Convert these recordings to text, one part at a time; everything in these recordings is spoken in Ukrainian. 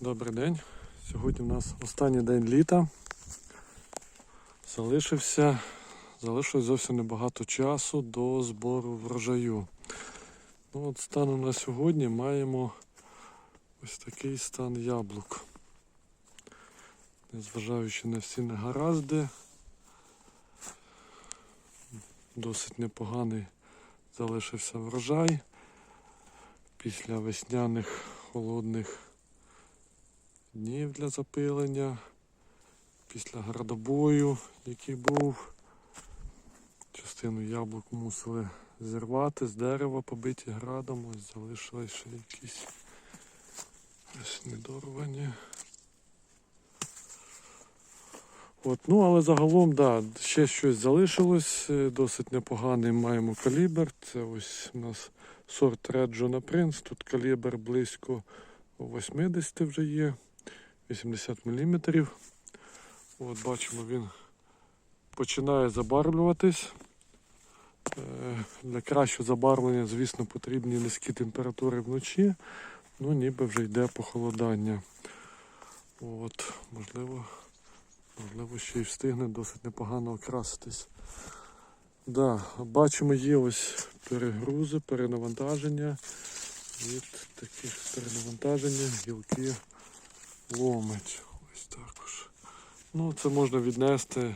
Добрий день. Сьогодні у нас останній день літа. Залишився, залишилось зовсім небагато часу до збору врожаю. Ну от станом на сьогодні маємо ось такий стан яблук. Незважаючи на всі негаразди, досить непоганий залишився врожай після весняних холодних днів для запилення, після градобою, який був. Частину яблук мусили зірвати з дерева, побиті градом, ось залишились ще якісь недорвані. От, ну, але загалом, да, ще щось залишилось, е, досить непоганий маємо калібр. Це ось у нас сорт John Prince. Тут калібр близько 80 вже є, 80 мм. От бачимо, він починає забарвлюватись. Е, Для кращого забарвлення, звісно, потрібні низькі температури вночі. Ну, ніби вже йде похолодання. От, можливо, можливо, ще й встигне досить непогано окраситись. Да, бачимо, є ось перегрузи, перенавантаження. Від таких перенавантаження гілки ломить. Ось також. Ну, це можна віднести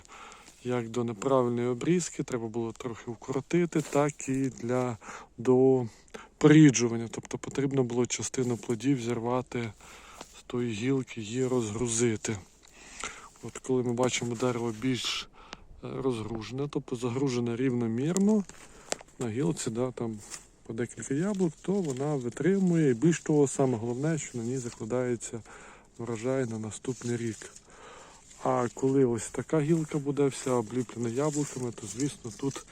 як до неправильної обрізки, треба було трохи вкоротити, так і для до поріджування. Тобто потрібно було частину плодів зірвати з тої гілки і розгрузити. От коли ми бачимо дерево більш е, розгружене, тобто загружене рівномірно на гілці, да, там по декілька яблук, то вона витримує і більш того, саме головне, що на ній закладається врожай на наступний рік. А коли ось така гілка буде вся обліплена яблуками, то звісно тут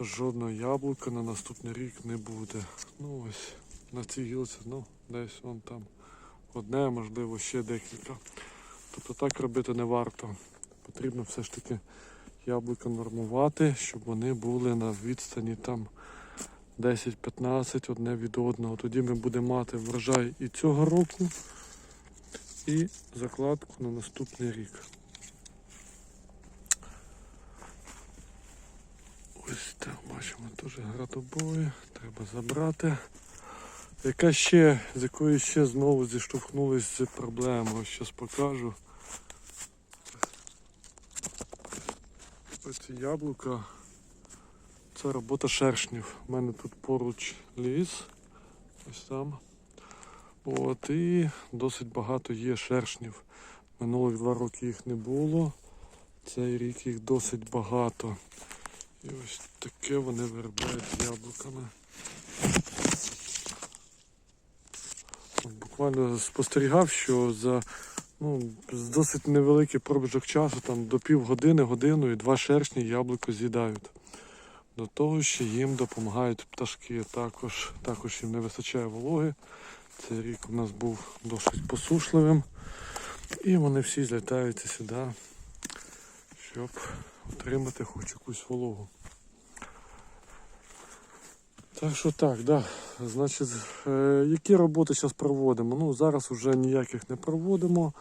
жодного яблука на наступний рік не буде. Ну ось на цій гілці, ну, десь вон там одне, можливо, ще декілька. Тобто так робити не варто. Потрібно все ж таки яблука нормувати, щоб вони були на відстані там 10-15 одне від одного. Тоді ми будемо мати врожай і цього року, і закладку на наступний рік. Ось так бачимо теж градобої, треба забрати. Яка ще, з якою ще знову зіштовхнулись з проблемою, щось покажу. Ось яблука. Це робота шершнів. У мене тут поруч ліс. Ось там. От, і досить багато є шершнів. Минулих два роки їх не було. Цей рік їх досить багато. І ось таке вони виробляють яблуками. Буквально спостерігав, що за ну, досить невеликий проміжок часу, там до півгодини, годину і два шершні яблуко з'їдають. До того, що їм допомагають пташки. Також, також їм не вистачає вологи. Цей рік у нас був досить посушливим. І вони всі злітаються сюди, щоб отримати хоч якусь вологу. Так що так, да. Значить, е, які роботи зараз проводимо? Ну, зараз вже ніяких не проводимо.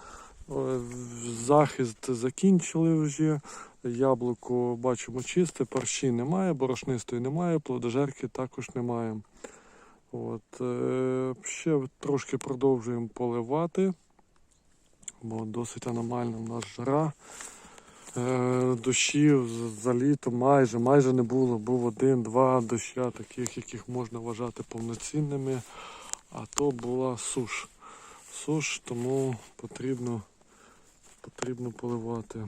Е, Захист закінчили вже. Яблуко бачимо чисте, парші немає, борошнистої немає, плодожерки також немає. От, е, ще трошки продовжуємо поливати, бо досить аномальна в нас жара. Е, дощів за літо майже майже не було. Був один-два доща, таких, яких можна вважати повноцінними. А то була суш. Суш, тому потрібно, потрібно поливати.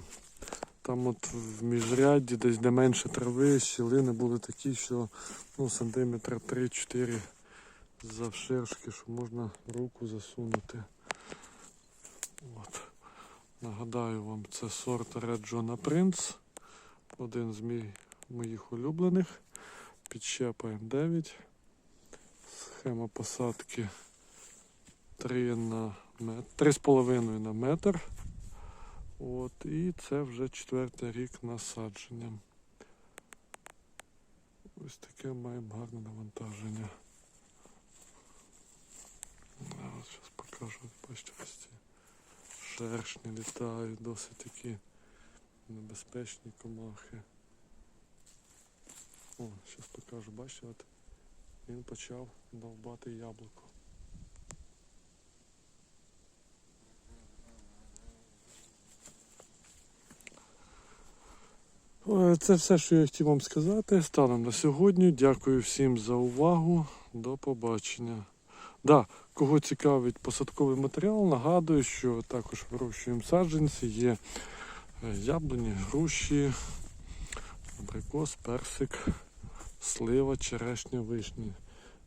Там от в міжрядді, десь де менше трави, щілини були такі, що ну, сантиметра 3-4 завширшки, що можна руку засунути. От. Нагадаю вам, це сорт Red John Prince. Один з мій, моїх улюблених. Підщепаємо 9. Схема посадки 3 на мет... 3,5 на метр. От, і це вже четвертий рік насадження. Ось таке маємо гарне навантаження. Зараз покажу, бачите. Шершні літають, досить такі небезпечні комахи. О, зараз покажу, бачите, от він почав довбати яблуко. Це все, що я хотів вам сказати. Станом на сьогодні. Дякую всім за увагу. До побачення. Да, кого цікавить посадковий матеріал, нагадую, що також вирощуємо саджанці, є е, яблуні, груші, абрикос, персик, слива, черешня, вишні.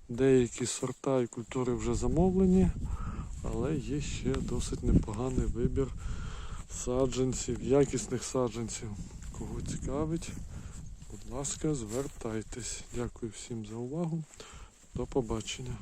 Деякі сорта і культури вже замовлені, але є ще досить непоганий вибір саджанців, якісних саджанців. Кого цікавить, будь ласка, звертайтесь. Дякую всім за увагу. До побачення.